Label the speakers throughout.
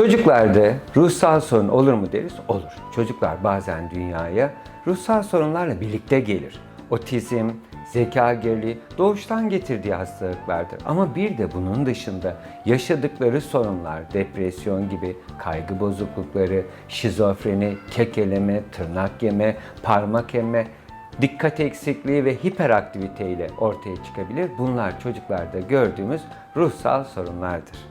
Speaker 1: Çocuklarda ruhsal sorun olur mu deriz? Olur. Çocuklar bazen dünyaya ruhsal sorunlarla birlikte gelir. Otizm, zeka geriliği doğuştan getirdiği hastalıklardır. Ama bir de bunun dışında yaşadıkları sorunlar, depresyon gibi kaygı bozuklukları, şizofreni, kekeleme, tırnak yeme, parmak emme, dikkat eksikliği ve hiperaktivite ile ortaya çıkabilir. Bunlar çocuklarda gördüğümüz ruhsal sorunlardır.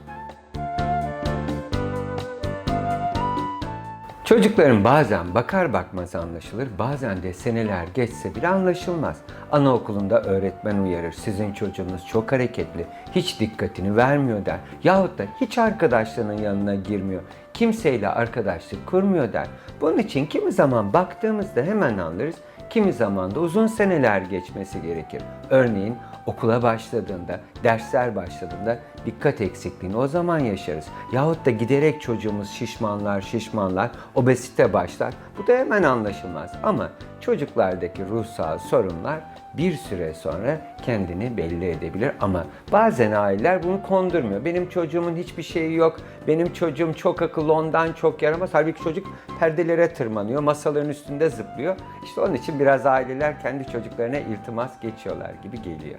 Speaker 1: Çocukların bazen bakar bakmaz anlaşılır, bazen de seneler geçse bile anlaşılmaz. Anaokulunda öğretmen uyarır, sizin çocuğunuz çok hareketli, hiç dikkatini vermiyor der. Yahut da hiç arkadaşlarının yanına girmiyor, kimseyle arkadaşlık kurmuyor der. Bunun için kimi zaman baktığımızda hemen anlarız, kimi zaman da uzun seneler geçmesi gerekir. Örneğin okula başladığında, dersler başladığında dikkat eksikliğini o zaman yaşarız. Yahut da giderek çocuğumuz şişmanlar, şişmanlar, obezite başlar. Bu da hemen anlaşılmaz. Ama çocuklardaki ruhsal sorunlar bir süre sonra kendini belli edebilir ama bazen aileler bunu kondurmuyor. Benim çocuğumun hiçbir şeyi yok. Benim çocuğum çok akıllı ondan çok yaramaz. Halbuki çocuk perdelere tırmanıyor, masaların üstünde zıplıyor. İşte onun için biraz aileler kendi çocuklarına iltimas geçiyorlar gibi geliyor.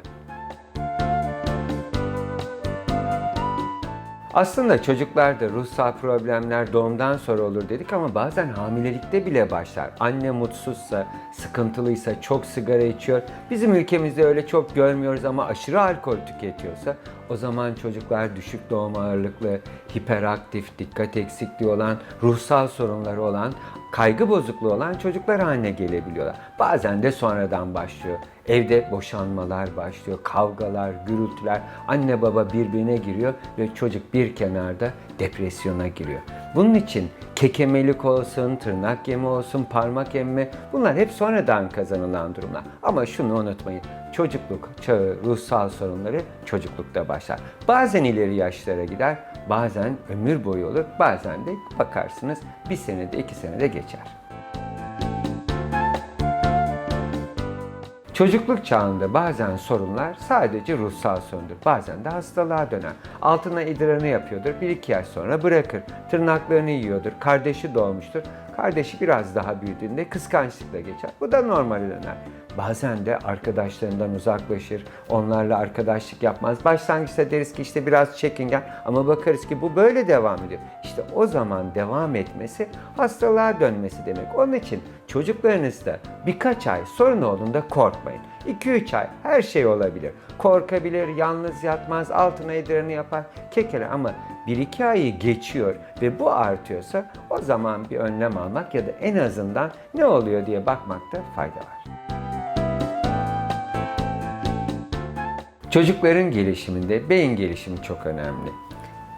Speaker 1: Aslında çocuklarda ruhsal problemler doğumdan sonra olur dedik ama bazen hamilelikte bile başlar. Anne mutsuzsa, sıkıntılıysa, çok sigara içiyor. Bizim ülkemizde öyle çok görmüyoruz ama aşırı alkol tüketiyorsa o zaman çocuklar düşük doğum ağırlıklı, hiperaktif, dikkat eksikliği olan, ruhsal sorunları olan, kaygı bozukluğu olan çocuklar haline gelebiliyorlar. Bazen de sonradan başlıyor. Evde boşanmalar başlıyor, kavgalar, gürültüler, anne baba birbirine giriyor ve çocuk bir kenarda depresyona giriyor. Bunun için kekemelik olsun, tırnak yeme olsun, parmak emme bunlar hep sonradan kazanılan durumlar. Ama şunu unutmayın, çocukluk çağı ruhsal sorunları çocuklukta başlar. Bazen ileri yaşlara gider, bazen ömür boyu olur, bazen de bakarsınız bir senede iki senede geçer. Çocukluk çağında bazen sorunlar sadece ruhsal sorundur. Bazen de hastalığa döner. Altına idrarını yapıyordur. Bir iki yaş sonra bırakır. Tırnaklarını yiyordur. Kardeşi doğmuştur. Kardeşi biraz daha büyüdüğünde kıskançlıkla geçer. Bu da normale döner. Bazen de arkadaşlarından uzaklaşır. Onlarla arkadaşlık yapmaz. Başlangıçta deriz ki işte biraz çekingen ama bakarız ki bu böyle devam ediyor. İşte o zaman devam etmesi hastalığa dönmesi demek. Onun için çocuklarınızda birkaç ay sorun olduğunda korkmayın. 2-3 ay her şey olabilir. Korkabilir, yalnız yatmaz, altına idrarını yapar, kekeler ama 1-2 ayı geçiyor ve bu artıyorsa o zaman bir önlem almak ya da en azından ne oluyor diye bakmakta fayda var. Çocukların gelişiminde beyin gelişimi çok önemli.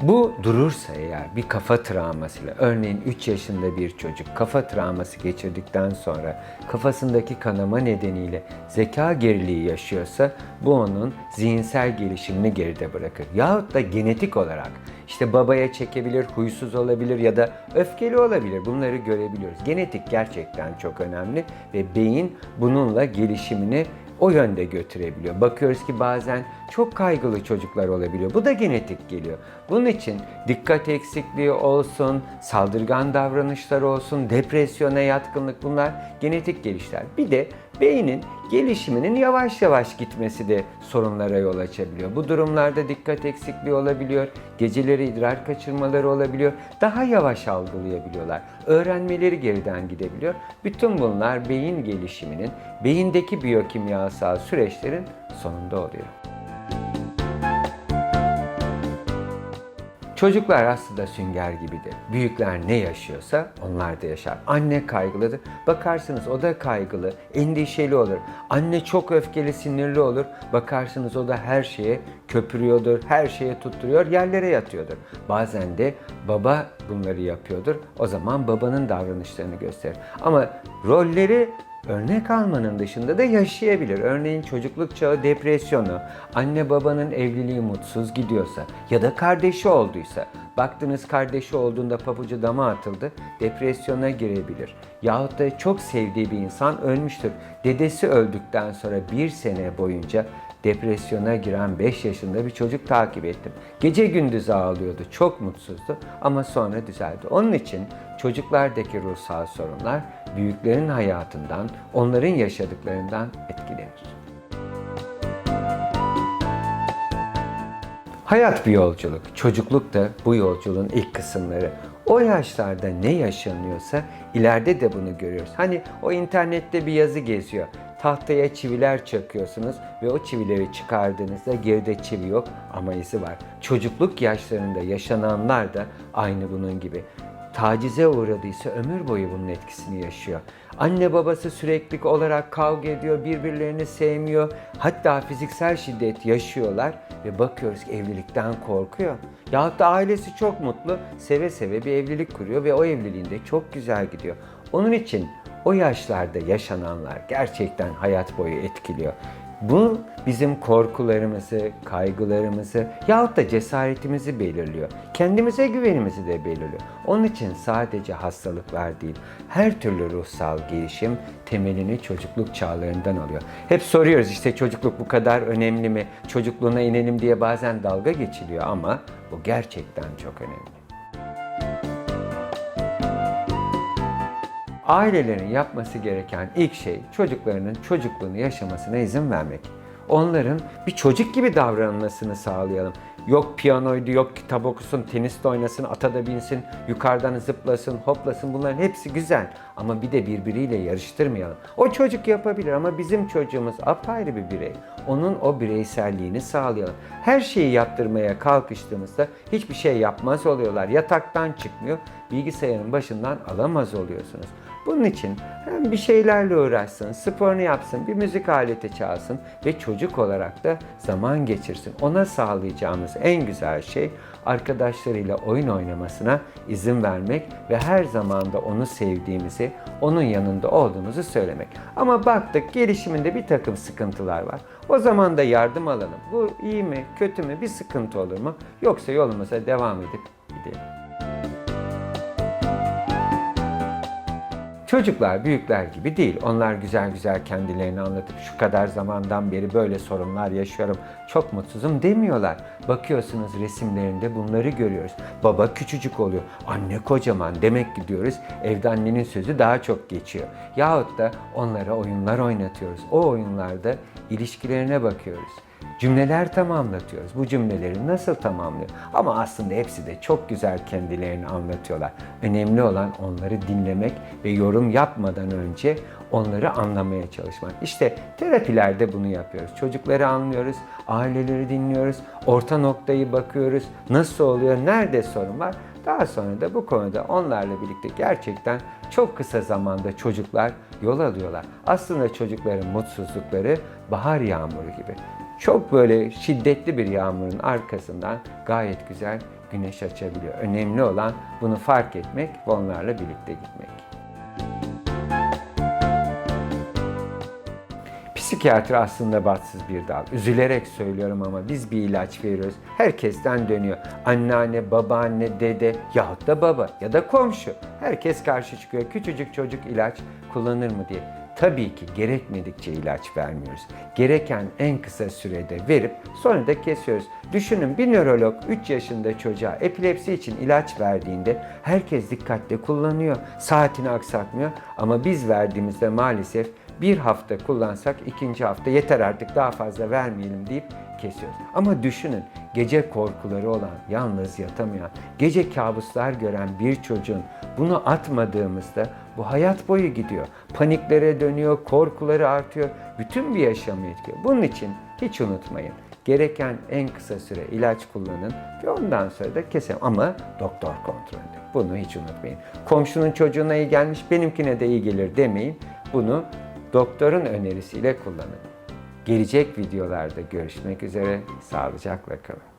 Speaker 1: Bu durursa eğer bir kafa travmasıyla, örneğin 3 yaşında bir çocuk kafa travması geçirdikten sonra kafasındaki kanama nedeniyle zeka geriliği yaşıyorsa bu onun zihinsel gelişimini geride bırakır. Yahut da genetik olarak işte babaya çekebilir, huysuz olabilir ya da öfkeli olabilir. Bunları görebiliyoruz. Genetik gerçekten çok önemli ve beyin bununla gelişimini o yönde götürebiliyor. Bakıyoruz ki bazen çok kaygılı çocuklar olabiliyor. Bu da genetik geliyor. Bunun için dikkat eksikliği olsun, saldırgan davranışlar olsun, depresyona yatkınlık bunlar genetik gelişler. Bir de beynin gelişiminin yavaş yavaş gitmesi de sorunlara yol açabiliyor. Bu durumlarda dikkat eksikliği olabiliyor, geceleri idrar kaçırmaları olabiliyor, daha yavaş algılayabiliyorlar, öğrenmeleri geriden gidebiliyor. Bütün bunlar beyin gelişiminin, beyindeki biyokimyasal süreçlerin sonunda oluyor. Çocuklar aslında sünger gibidir. Büyükler ne yaşıyorsa onlar da yaşar. Anne kaygılıdır. Bakarsınız o da kaygılı, endişeli olur. Anne çok öfkeli, sinirli olur. Bakarsınız o da her şeye köpürüyordur, her şeye tutturuyor, yerlere yatıyordur. Bazen de baba bunları yapıyordur. O zaman babanın davranışlarını gösterir. Ama rolleri örnek almanın dışında da yaşayabilir. Örneğin çocukluk çağı depresyonu, anne babanın evliliği mutsuz gidiyorsa ya da kardeşi olduysa, baktınız kardeşi olduğunda pabucu dama atıldı, depresyona girebilir. Yahut da çok sevdiği bir insan ölmüştür. Dedesi öldükten sonra bir sene boyunca depresyona giren 5 yaşında bir çocuk takip ettim. Gece gündüz ağlıyordu, çok mutsuzdu ama sonra düzeldi. Onun için çocuklardaki ruhsal sorunlar büyüklerin hayatından, onların yaşadıklarından etkilenir. Hayat bir yolculuk. Çocukluk da bu yolculuğun ilk kısımları. O yaşlarda ne yaşanıyorsa ileride de bunu görüyoruz. Hani o internette bir yazı geziyor. Tahtaya çiviler çakıyorsunuz ve o çivileri çıkardığınızda geride çivi yok ama izi var. Çocukluk yaşlarında yaşananlar da aynı bunun gibi tacize uğradıysa ömür boyu bunun etkisini yaşıyor. Anne babası sürekli olarak kavga ediyor, birbirlerini sevmiyor. Hatta fiziksel şiddet yaşıyorlar ve bakıyoruz ki evlilikten korkuyor. Yahut da ailesi çok mutlu, seve seve bir evlilik kuruyor ve o evliliğinde çok güzel gidiyor. Onun için o yaşlarda yaşananlar gerçekten hayat boyu etkiliyor. Bu bizim korkularımızı, kaygılarımızı yahut da cesaretimizi belirliyor. Kendimize güvenimizi de belirliyor. Onun için sadece hastalıklar değil, her türlü ruhsal gelişim temelini çocukluk çağlarından alıyor. Hep soruyoruz işte çocukluk bu kadar önemli mi? Çocukluğuna inelim diye bazen dalga geçiliyor ama bu gerçekten çok önemli. Ailelerin yapması gereken ilk şey çocuklarının çocukluğunu yaşamasına izin vermek. Onların bir çocuk gibi davranmasını sağlayalım. Yok piyanoydu, yok kitap okusun, tenis de oynasın, ata da binsin, yukarıdan zıplasın, hoplasın bunların hepsi güzel. Ama bir de birbiriyle yarıştırmayalım. O çocuk yapabilir ama bizim çocuğumuz apayrı bir birey. Onun o bireyselliğini sağlayalım. Her şeyi yaptırmaya kalkıştığımızda hiçbir şey yapmaz oluyorlar. Yataktan çıkmıyor, bilgisayarın başından alamaz oluyorsunuz. Bunun için hem bir şeylerle uğraşsın, sporunu yapsın, bir müzik aleti çalsın ve çocuk olarak da zaman geçirsin. Ona sağlayacağımız en güzel şey arkadaşlarıyla oyun oynamasına izin vermek ve her zaman da onu sevdiğimizi, onun yanında olduğumuzu söylemek. Ama baktık gelişiminde bir takım sıkıntılar var. O zaman da yardım alalım. Bu iyi mi, kötü mü, bir sıkıntı olur mu? Yoksa yolumuza devam edip gidelim. Çocuklar büyükler gibi değil. Onlar güzel güzel kendilerini anlatıp şu kadar zamandan beri böyle sorunlar yaşıyorum, çok mutsuzum demiyorlar. Bakıyorsunuz resimlerinde bunları görüyoruz. Baba küçücük oluyor, anne kocaman. Demek ki diyoruz evde annenin sözü daha çok geçiyor. Yahut da onlara oyunlar oynatıyoruz. O oyunlarda ilişkilerine bakıyoruz cümleler tamamlatıyoruz. Bu cümleleri nasıl tamamlıyor? Ama aslında hepsi de çok güzel kendilerini anlatıyorlar. Önemli olan onları dinlemek ve yorum yapmadan önce onları anlamaya çalışmak. İşte terapilerde bunu yapıyoruz. Çocukları anlıyoruz, aileleri dinliyoruz, orta noktayı bakıyoruz. Nasıl oluyor, nerede sorun var? Daha sonra da bu konuda onlarla birlikte gerçekten çok kısa zamanda çocuklar yol alıyorlar. Aslında çocukların mutsuzlukları bahar yağmuru gibi. Çok böyle şiddetli bir yağmurun arkasından gayet güzel güneş açabiliyor. Önemli olan bunu fark etmek ve onlarla birlikte gitmek. Psikiyatri aslında batsız bir dal. Üzülerek söylüyorum ama biz bir ilaç veriyoruz. Herkesten dönüyor. Anneanne, babaanne, dede yahut da baba ya da komşu. Herkes karşı çıkıyor. Küçücük çocuk ilaç kullanır mı diye. Tabii ki gerekmedikçe ilaç vermiyoruz. Gereken en kısa sürede verip sonra da kesiyoruz. Düşünün bir nörolog 3 yaşında çocuğa epilepsi için ilaç verdiğinde herkes dikkatle kullanıyor. Saatini aksatmıyor ama biz verdiğimizde maalesef bir hafta kullansak ikinci hafta yeter artık daha fazla vermeyelim deyip kesiyoruz. Ama düşünün gece korkuları olan, yalnız yatamayan, gece kabuslar gören bir çocuğun bunu atmadığımızda bu hayat boyu gidiyor. Paniklere dönüyor, korkuları artıyor. Bütün bir yaşamı etkiliyor. Bunun için hiç unutmayın. Gereken en kısa süre ilaç kullanın ve ondan sonra da kesin ama doktor kontrolünde. Bunu hiç unutmayın. Komşunun çocuğuna iyi gelmiş, benimkine de iyi gelir demeyin. Bunu doktorun önerisiyle kullanın. Gelecek videolarda görüşmek üzere. Sağlıcakla kalın.